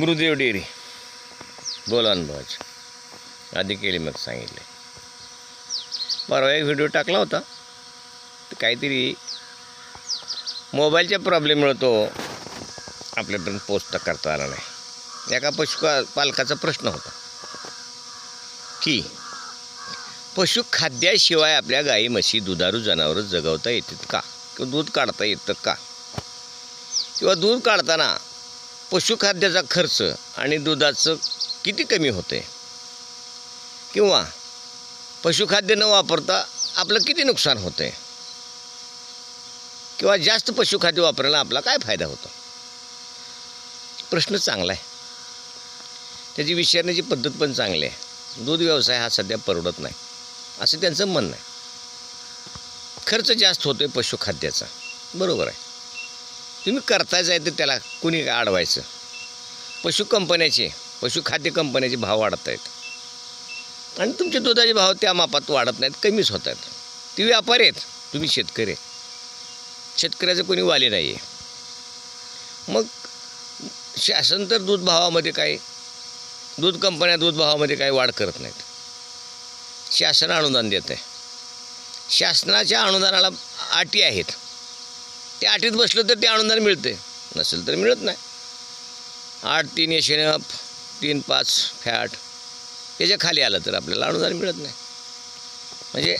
Gurudev dairy बोला आधी केली मग सांगितले. परवा एक व्हिडिओ टाकला होता. तर काहीतरी मोबाईलच्या प्रॉब्लेममुळे तो आपल्यापर्यंत पोचता करता आला नाही. एका पशु पालकाचा प्रश्न होता. की पशुखाद्याशिवाय आपल्या गाई म्हशी दुधारू जनावरं जगवता येतात का? किंवा दूध काढता येतं का? किंवा दूध काढताना पशुखाद्याचा खर्च आणि दुधाचं किती कमी होते किंवा पशुखाद्य न वापरता आपलं किती नुकसान होते किंवा जास्त पशुखाद्य वापरायला आपला काय फायदा होतो? प्रश्न चांगला आहे. त्याची विचारण्याची पद्धत पण चांगली आहे. दूध व्यवसाय हा सध्या परवडत नाही. असं त्यांचं म्हणणं आहे. खर्च जास्त होतो आहे पशुखाद्याचा. बरोबर आहे. तुम्ही करतायच आहे तर त्याला कुणी काय अडवायचं पशु कंपन्याचे पशुखाद्य कंपन्याचे भाव वाढत आहेत आणि तुमचे दुधाचे भाव त्या मापात वाढत नाहीत कमीच होत आहेत. ती व्यापारी आहेत तुम्ही शेतकरी शेतकऱ्याचं कोणी वाले नाही आहे मग शासन तर दूध भावामध्ये काय दूध कंपन्या दूध भावामध्ये काही वाढ करत नाहीत. शासन अनुदान देत आहे शासनाच्या अनुदानाला अटी आहेत. ते अटीत बसलं तर ते अनुदान मिळते. नसेल तर मिळत नाही. आठ तीन एशन अप तीन पाच फॅट त्याच्याखाली आलं तर आपल्याला अनुदान मिळत नाही. म्हणजे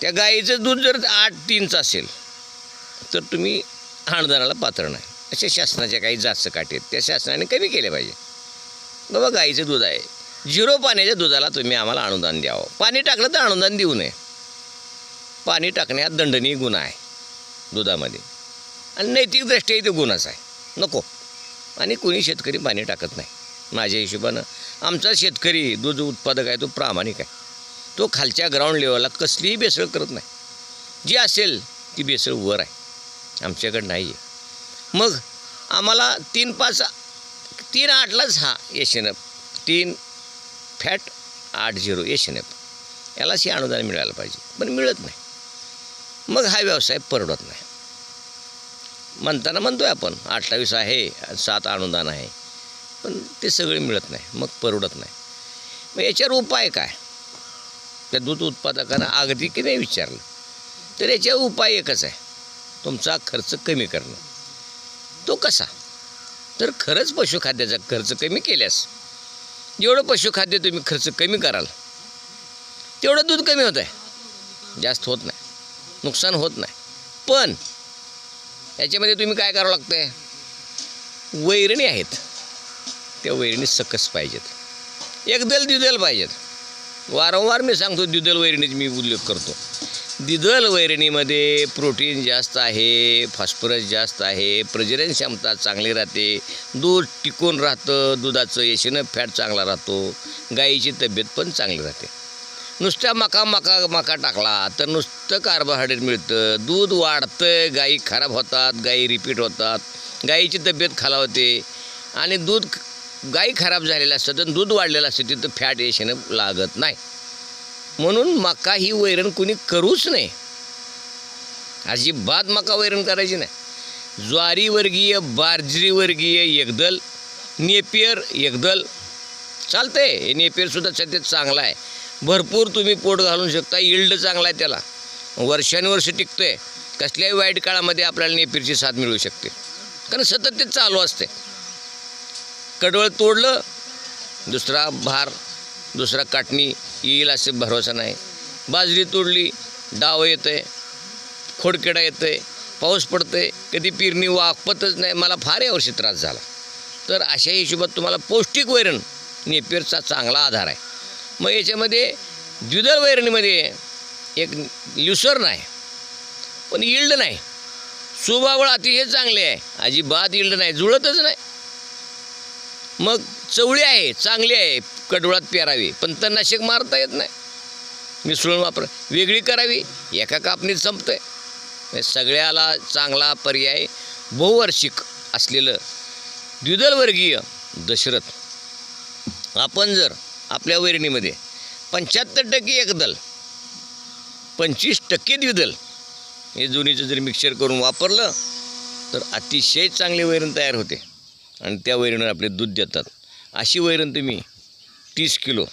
त्या गाईचं दूध जर आठ तीनचं असेल तर तुम्ही अनुदानाला पात्र नाही. अशा शासनाच्या काही जास्त काठी आहेत. त्या शासनाने कमी केले पाहिजे. बाबा गाईचं दूध आहे. झिरो पाण्याच्या दुधाला तुम्ही आम्हाला अनुदान द्यावं. पाणी टाकलं तर अनुदान देऊ नये. पाणी टाकण्यात दंडनीय गुन्हा आहे. दुधामध्ये. आणि नैतिकदृष्ट्याही तो गुन्हाच आहे. नको. आणि कोणी शेतकरी पाणी टाकत नाही. माझ्या हिशोबानं आमचा शेतकरी दूध उत्पादक आहे तो प्रामाणिक आहे. तो खालच्या ग्राउंड लेवलला कसलीही बेसळ करत नाही. जी असेल ती बेसळ वर आहे. आमच्याकडं नाही आहे मग आम्हाला तीन पाच तीन आठलाच हा एशन एफ तीन फॅट आठ झिरो एशन एफ. यालाच हे अनुदान मिळायला पाहिजे. पण मिळत नाही. मग हा व्यवसाय परवडत नाही. म्हणताना म्हणतोय आपण अठ्ठावीस आहे सात अनुदान आहे. पण ते सगळे मिळत नाही मग परवडत नाही. मग याच्यावर उपाय काय? त्या दूध उत्पादकांना अगदी की नाही विचारलं? तर याच्यावर उपाय एकच आहे. तुमचा खर्च कमी करणं. तो कसा? तर खरंच पशुखाद्याचा खर्च कमी केल्यास जेवढं पशुखाद्य तुम्ही खर्च कमी कराल तेवढं दूध कमी होत आहे जास्त होत नाही. नुकसान होत नाही. पण याच्यामध्ये तुम्ही काय करावं लागतंय? वैरणी आहेत. त्या वैरणी सकस पाहिजेत. एकदल द्विदल पाहिजेत. वारंवार मी सांगतो द्विदल वैरणीची मी उल्लेख करतो. द्विदल वैरणीमध्ये प्रोटीन जास्त आहे फॉस्फरस जास्त आहे प्रजनन क्षमता चांगली राहते दूध टिकून राहतं दुधाचं येशीनं फॅट चांगला राहतो गाईची तब्येत पण चांगली राहते. नुसत्या मका मका मका टाकला तर नुसतं कार्बोहायड्रेट मिळतं. दूध वाढतं गाई खराब होतात गाई रिपीट होतात. गाईची तब्येत खालावते आणि दूध गाई खराब झालेलं असतं तर दूध वाढलेलं असतं तिथं फॅट येशीनं लागत नाही. म्हणून मका ही वैरण कुणी करूच नाही. अजिबात मका वैरण करायची नाही. ज्वारी वर्गीय वर्गीय एकदल नेपियर एकदल चालतंय. नेपियरसुद्धा सध्या चांगला आहे. भरपूर तुम्ही पोट घालून शकता. इल्ड चांगला आहे त्याला. वर्षानुवर्ष टिकतो आहे कसल्याही वाईट काळामध्ये आपल्याला नेपियरची साथ मिळू शकते. कारण सतत ते चालू असते. कडवळ तोडलं दुसरा भार दुसरा काटणी येईल असे भरोसा नाही. बाजरी तोडली डाव येतं आहे खोडकिडा येतं आहे पाऊस पडतं आहे कधी पेरणी वाकपतच नाही. मला फार यावर्षी त्रास झाला. तर अशा हिशोबात तुम्हाला पौष्टिक वैरण नेपियरचा चांगला आधार आहे. मग याच्यामध्ये द्विदल वैरणीमध्ये एक ल्युसर नाही पण इल्ड नाही. सुबावळ हे चांगले आहे. अजिबात इल्ड नाही जुळतच नाही. मग चवळी आहे चांगली आहे कडवळात पेरावी पण तणनाशक मारता येत नाही. मिसळून वापर वेगळी करावी एका कापणीत संपतंय. आहे सगळ्याला चांगला पर्याय बहुवार्षिक असलेलं द्विदलवर्गीय दशरथ. आपण जर आपल्या वैरणीमध्ये. पंच्याहत्तर टक्के एकदल पंचवीस टक्के द्विदल. हे जुनीचं जर मिक्सर करून वापरलं तर अतिशय चांगले वैरण तयार होते. आणि त्या वैरणीवर आपले दूध देतात. अशी वैरण तुम्ही तीस किलो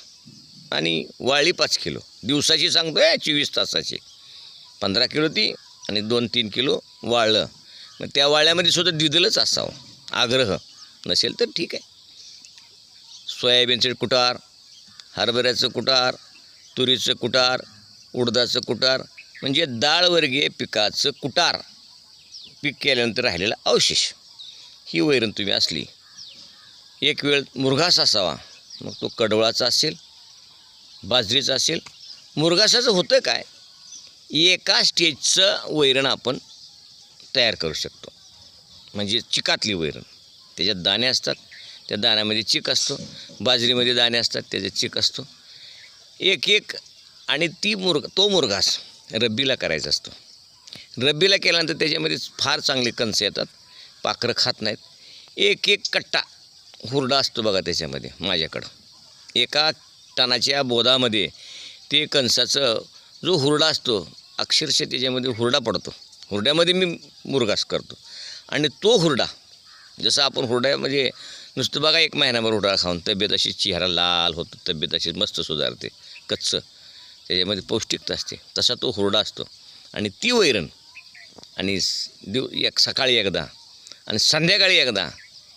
आणि वाळी पाच किलो. दिवसाची सांगतो आहे चोवीस तासाची. पंधरा किलो ती आणि दोन तीन किलो वाळलं. मग त्या वाळ्यामध्ये सुद्धा द्विदलच असावं. आग्रह. नसेल तर ठीक आहे. सोयाबीनचे कुटार हरभऱ्याचं कुटार तुरीचं कुटार उडदाचं कुटार म्हणजे डाळवर्गीय पिकाचं कुटार. पीक केल्यानंतर राहिलेला अवशेष. ही वैरण तुम्ही असली एक वेळ मुरघास असावा. मग तो कडवळाचा असेल बाजरीचा असेल मुरघासाचं होतं काय? एका स्टेजचं वैरण आपण तयार करू शकतो. म्हणजे चिकातली वैरण. त्याच्यात दाणे असतात त्या दाण्यामध्ये चिक असतो. बाजरीमध्ये दाणे असतात त्याच्यात चिक असतो. एक एक आणि ती मुर्ग तो मुरघास रब्बीला करायचा असतो. रब्बीला केल्यानंतर त्याच्यामध्ये फार चांगले कणस येतात पाखरं खात नाहीत. एक एक कट्टा हुरडा असतो बघा त्याच्यामध्ये माझ्याकडं. एका टनाच्या बोधामध्ये ते कणसाचं जो हुरडा असतो अक्षरशः त्याच्यामध्ये हुरडा पडतो. हुरड्यामध्ये मी मुरघास करतो. आणि तो हुरडा जसं आपण हुरड्यामध्ये म्हणजे नुसतं बघा एक महिनाभर हुरडा खाऊन तब्येत अशी चेहरा लाल होतो तब्येत अशी मस्त सुधारते कच्चं. त्याच्यामध्ये पौष्टिकता असते. तसा तो हुरडा असतो. आणि ती वैरण आणि दिव एक सकाळी एकदा आणि संध्याकाळी एकदा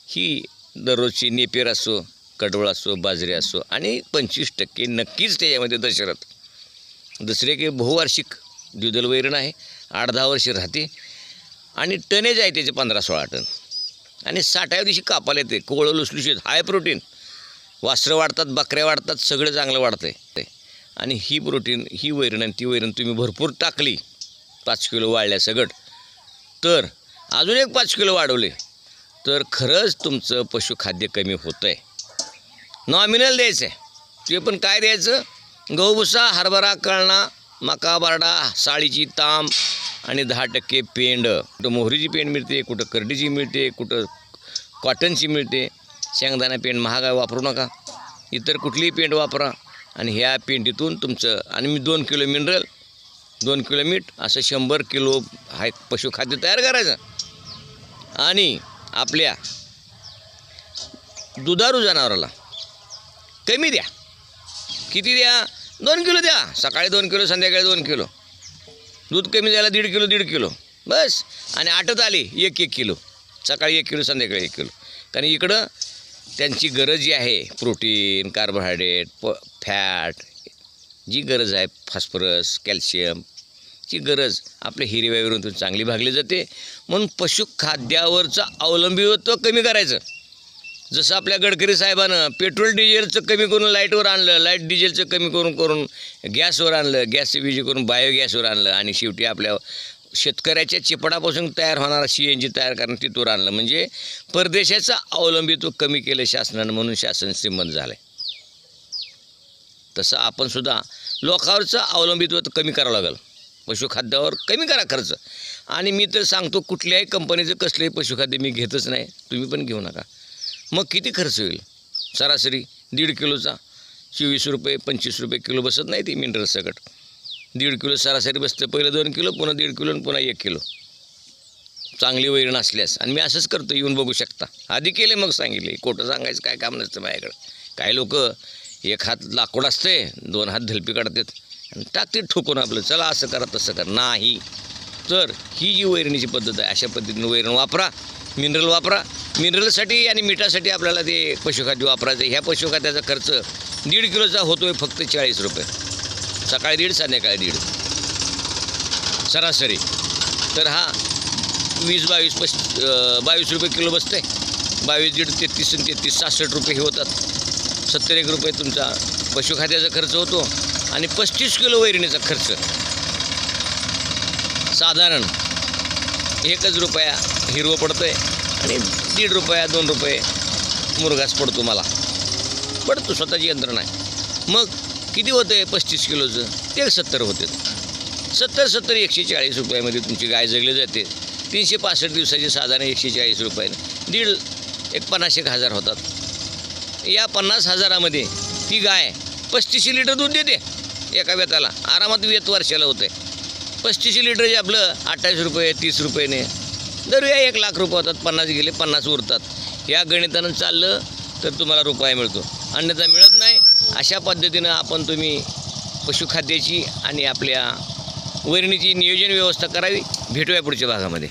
ही दररोजची नेपेर असो कडवळ असो बाजरी असो आणि पंचवीस टक्के नक्कीच त्याच्यामध्ये दशरथ. दुसरे की बहुवार्षिक द्विदल वैरण आहे आठ दहा वर्षे राहते आणि टनेज आहे त्याचे पंधरा सोळा टन. आणि साठाव्या दिवशी कापायला येते. कोवळं लुसलुशीत. High protein. वासरं वाढतात बकऱ्या वाढतात सगळं चांगलं वाढतं आहे आणि ही प्रोटीन ही वैरण आणि ती वैरण तुम्ही भरपूर टाकली. पाच किलो वाढल्या सगट. तर अजून एक पाच किलो वाढवले. तर खरंच तुमचं पशुखाद्य कमी होतं आहे नॉमिनल द्यायचं आहे ते पण काय द्यायचं? गहू भुसा हरभरा कळणा मका बारडा साळीची तांब आणि दहा टक्के पेंड. कुठं मोहरीची पेंड मिळते कुठं करडीची मिळते कुठं कॉटनची मिळते. शेंगदाणा पेंड महाग आहे वापरू नका. इतर कुठलीही पेंड वापरा आणि ह्या पेंडीतून तुमचं आणि मी दोन किलो मिनरल दोन किलो मीठ असं शंभर किलो हाय पशुखाद्य तयार करायचं. आणि आपल्या दुधारू जनावराला कमी द्या. किती द्या? दोन किलो द्या. सकाळी दोन किलो संध्याकाळी दोन किलो. दूध कमी झालं दीड किलो दीड किलो. बस. आणि आटत आली एक एक किलो. सकाळी एक किलो संध्याकाळी एक किलो. कारण इकडं त्यांची गरज जी आहे प्रोटीन कार्बोहायड्रेट प फॅट जी गरज आहे फॉस्फरस कॅल्शियम ची गरज आपल्या हिरव्यावरून चांगली भागली जाते. म्हणून पशुखाद्यावरचं अवलंबित्व कमी करायचं. जसं आपल्या गडकरी साहेबानं पेट्रोल डिझेलचं कमी करून लाईटवर आणलं लाइट डिझेलचं कमी करून करून गॅसवर आणलं गॅसचं विजी करून बायोगॅसवर आणलं आणि शेवटी आपल्या शेतकऱ्याच्या चिपडापासून तयार होणारा सी एन जी तयार करणं तिथवर आणलं. म्हणजे परदेशाचं अवलंबित्व कमी केलं शासनानं म्हणून शासन श्रीमंत झालं आहे तसं आपणसुद्धा लोकांवरचं अवलंबित्व तर कमी करावं लागेल. पशुखाद्यावर कमी करा खर्च. आणि मी तर सांगतो कुठल्याही कंपनीचं कसलंही पशुखाद्य मी घेतच नाही. तुम्ही पण घेऊ नका. मग किती खर्च होईल? सरासरी दीड किलोचा. चोवीस रुपये पंचवीस रुपये किलो बसत नाही ती मिनरल सकट. दीड किलो सरासरी बसतं. पहिलं दोन किलो पुन्हा दीड किलो आणि पुन्हा एक किलो. चांगली वैरण असल्यास आणि मी असंच करतो येऊन बघू शकता. आधी केले मग सांगितले. खोटं सांगायचं काय काम नसतं माझ्याकडं. काही लोक एक हात लाकूड असते दोन हात धलपी काढतात. आणि टाकते ठोकून आपलं. चला असं करा तसं कर. नाही. तर ही जी वैरणीची पद्धत आहे अशा पद्धतीनं वैरण वापरा मिनरल वापरा. मिनरलसाठी आणि मिठासाठी आपल्याला ते पशुखाद्य वापरायचं आहे. ह्या पशुखाद्याचा खर्च दीड किलोचा होतो आहे फक्त चाळीस रुपये. सकाळी दीड संध्याकाळी दीड. सरासरी. तर हा वीस बावीस पस बावीस रुपये किलो बसते बावीस दीड तेहतीस आणि तेहतीस सहासष्ट रुपये हे होतात. सत्तर एक रुपये तुमचा पशुखाद्याचा खर्च होतो. आणि पस्तीस किलो वैरणीचा खर्च. साधारण एकच रुपया हिरवं पडतं आहे आणि दीड रुपया दोन रुपये मुरगास पडतो मला. पडतो स्वतःची यंत्रणा आहे. मग किती होतं आहे पस्तीस किलोचं? ते सत्तर होते. सत्तर सत्तर एकशे चाळीस रुपयामध्ये तुमची गाय जगली जाते. तीनशे पासष्ट दिवसाची साधारण एकशे चाळीस रुपयाने दीड एक पन्नास एक हजार होतात. या पन्नास हजारामध्ये ती गाय पस्तीसशे लिटर दूध देते एका व्यताला. आरामात वेत वर्षाला होते पस्तीसशे लिटरचे आपलं अठ्ठावीस रुपये तीस रुपयेने. दरवेळा एक लाख रुपये होतात पन्नास गेले पन्नास उरतात. या गणितानं चाललं तर तुम्हाला रुपया मिळतो. अन्यथा मिळत नाही. अशा पद्धतीनं आपण तुम्ही पशुखाद्याची आणि आपल्या वैरणीची नियोजन व्यवस्था करावी. भेटूया पुढच्या भागामध्ये.